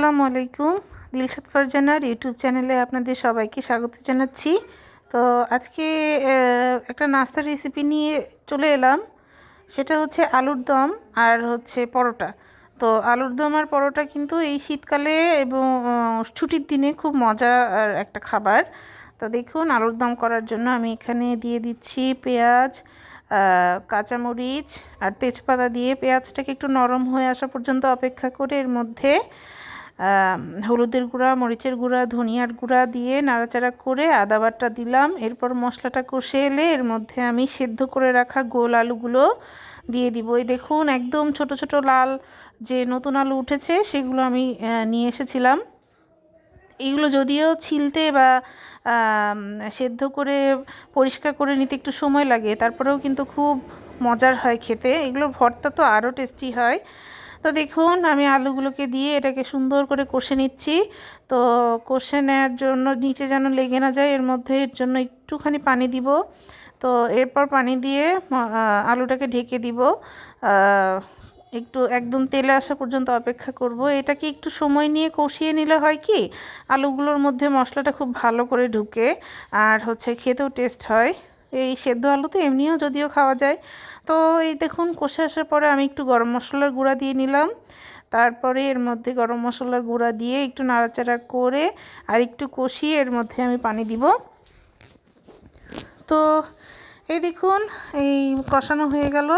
আসসালামু আলাইকুম। দিলশাদ ফারজানার ইউটিউব চ্যানেলে আপনাদের সবাইকে স্বাগত জানাচ্ছি। তো আজকে একটা নাস্তার রেসিপি নিয়ে চলে এলাম। সেটা হচ্ছে আলুর দম আর হচ্ছে পরোটা। তো আলুর দম আর পরোটা কিন্তু এই শীতকালে এবং ছুটির দিনে খুব মজার একটা খাবার। তো দেখুন, আলুর দম করার জন্য আমি এখানে দিয়ে দিচ্ছি পেঁয়াজ কাঁচামরিচ আর তেজপাতা দিয়ে পেঁয়াজটাকে একটু নরম হয়ে আসা পর্যন্ত অপেক্ষা করে এর মধ্যে হলুদের গুঁড়া, মরিচের গুঁড়া, ধনিয়ার গুঁড়া দিয়ে নাড়াচাড়া করে আদা বাটা দিলাম। এরপর মশলাটা কষে এলে এর মধ্যে আমি সেদ্ধ করে রাখা গোল আলুগুলো দিয়ে দিব। এই দেখুন, একদম ছোট ছোট লাল যে নতুন আলু উঠেছে, সেগুলো আমি নিয়ে এসেছিলাম। এইগুলো যদিও ছিলতে বা সেদ্ধ করে পরিষ্কার করে নিতে একটু সময় লাগে, তারপরেও কিন্তু খুব মজার হয় খেতে। এগুলোর ভর্তা তো আরও টেস্টি হয়। তো দেখুন, আমি আলুগুলোকে দিয়ে এটাকে সুন্দর করে কষে নিচ্ছি। তো কষে নেওয়ার জন্য নিচে যেন লেগে না যায়, এর মধ্যে এর জন্য একটুখানি পানি দিব। তো এরপর পানি দিয়ে আলুটাকে ঢেকে দিব। একটু, একদম তেলে আসা পর্যন্ত অপেক্ষা করব। এটাকে একটু সময় নিয়ে কষিয়ে নিলে হয় কি, আলুগুলোর মধ্যে মশলাটা খুব ভালো করে ঢুকে। আর হচ্ছে খেতেও টেস্ট হয়। এই সেদ্ধ আলু তো এমনিও যদিও খাওয়া যায়। তো এই দেখুন, কষে আসার পরে আমি একটু গরম মশলার গুঁড়া দিয়ে নিলাম। তারপরে এর মধ্যে গরম মশলার গুঁড়া দিয়ে একটু নাড়াচাড়া করে আর একটু কষিয়ে এর মধ্যে আমি পানি দিব। তো এই দেখুন, এই কষানো হয়ে গেল।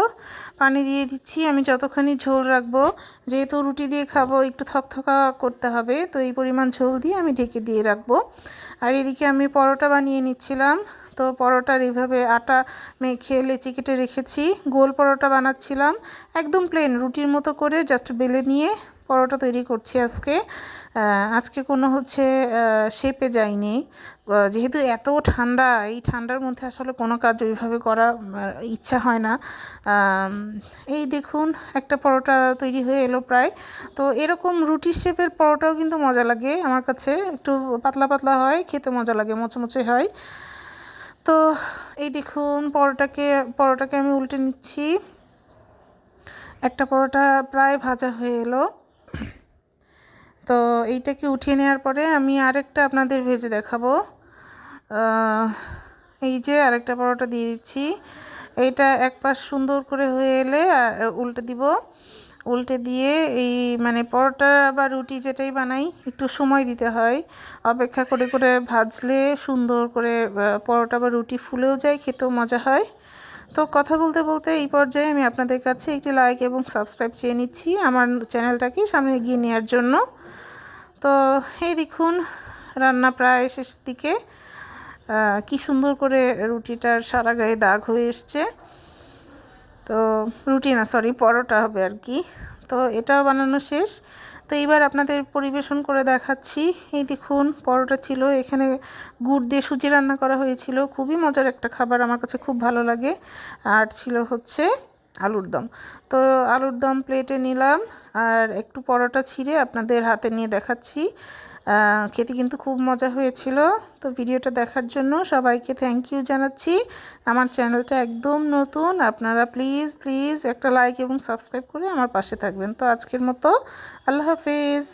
পানি দিয়ে দিচ্ছি, আমি যতখানি ঝোল রাখব, যেহেতু রুটি দিয়ে খাব, একটু থকথকা করতে হবে, তো এই পরিমাণ ঝোল দিয়ে আমি ঢেকে দিয়ে রাখব। আর এদিকে আমি পরোটা বানিয়ে নিচ্ছিলাম, তো পরোটার এইভাবে আটা মেখে লেচি কেটে রেখেছি। গোল পরোটা বানাচ্ছিলাম, একদম প্লেন রুটির মতো করে জাস্ট বেলে নিয়ে পরোটা তৈরি করছি আজকে। আজকে কোনো হচ্ছে শেপে যায়নি যেহেতু এত ঠান্ডা, এই ঠান্ডার মধ্যে আসলে কোনো কাজ ওইভাবে করা ইচ্ছা হয় না। এই দেখুন, একটা পরোটা তৈরি হয়ে এলো প্রায়। তো এরকম রুটি শেপের পরোটাও কিন্তু মজা লাগে আমার কাছে। একটু পাতলা পাতলা হয়, খেতে মজা লাগে, মোচমোচে হয়। তো এই দেখুন, পরোটাকে পরোটাকে আমি উল্টে নিচ্ছি। একটা পরোটা প্রায় ভাজা হয়ে এলো। তো এইটাকে উঠিয়ে নেওয়ার পরে আমি আরেকটা আপনাদের ভেজে দেখাবো। এই যে আরেকটা পরোটা দিয়ে দিচ্ছি। এইটা এক পাশ সুন্দর করে হয়ে এলে উল্টে দিব। উল্টে দিয়ে এই মানে পরোটা বা রুটি যেটাই বানাই, একটু সময় দিতে হয়। অপেক্ষা করে করে ভাজলে সুন্দর করে পরোটা বা রুটি ফুলেও যায়, খেতেও মজা হয়। তো কথা বলতে বলতে এই পর্যায়ে আমি আপনাদের কাছে একটি লাইক এবং সাবস্ক্রাইব চেয়ে নিচ্ছি আমার চ্যানেলটাকে সামনে এগিয়ে নেওয়ার জন্য। তো এই দেখুন, রান্না প্রায় শেষের দিকে কি সুন্দর করে রুটিটার সারা গায়ে দাগ হয়ে এসছে। তো রুটি না সরি পরোটা হবে আর কি। তো এটাও বানানো শেষ। তো এইবার আপনাদের পরিবেশন করে দেখাচ্ছি। এই দেখুন, পরোটা ছিল। এখানে গুড় দিয়ে সুজি রান্না করা হয়েছিল। খুবই মজার একটা খাবার, আমার কাছে খুব ভালো লাগে। আর ছিল হচ্ছে আলুর দম। তো আলুর দম প্লেটে নিলাম। আর একটু পরোটা ছিঁড়ে আপনাদের হাতে নিয়ে দেখাচ্ছি। খেতে কিন্তু খুব মজা হয়েছিল। তো ভিডিওটা দেখার জন্য সবাইকে থ্যাংক ইউ জানাচ্ছি। আমার চ্যানেলটা একদম নতুন, আপনারা প্লিজ প্লিজ একটা লাইক এবং সাবস্ক্রাইব করে আমার পাশে থাকবেন। তো আজকের মতো আল্লাহ হাফেজ।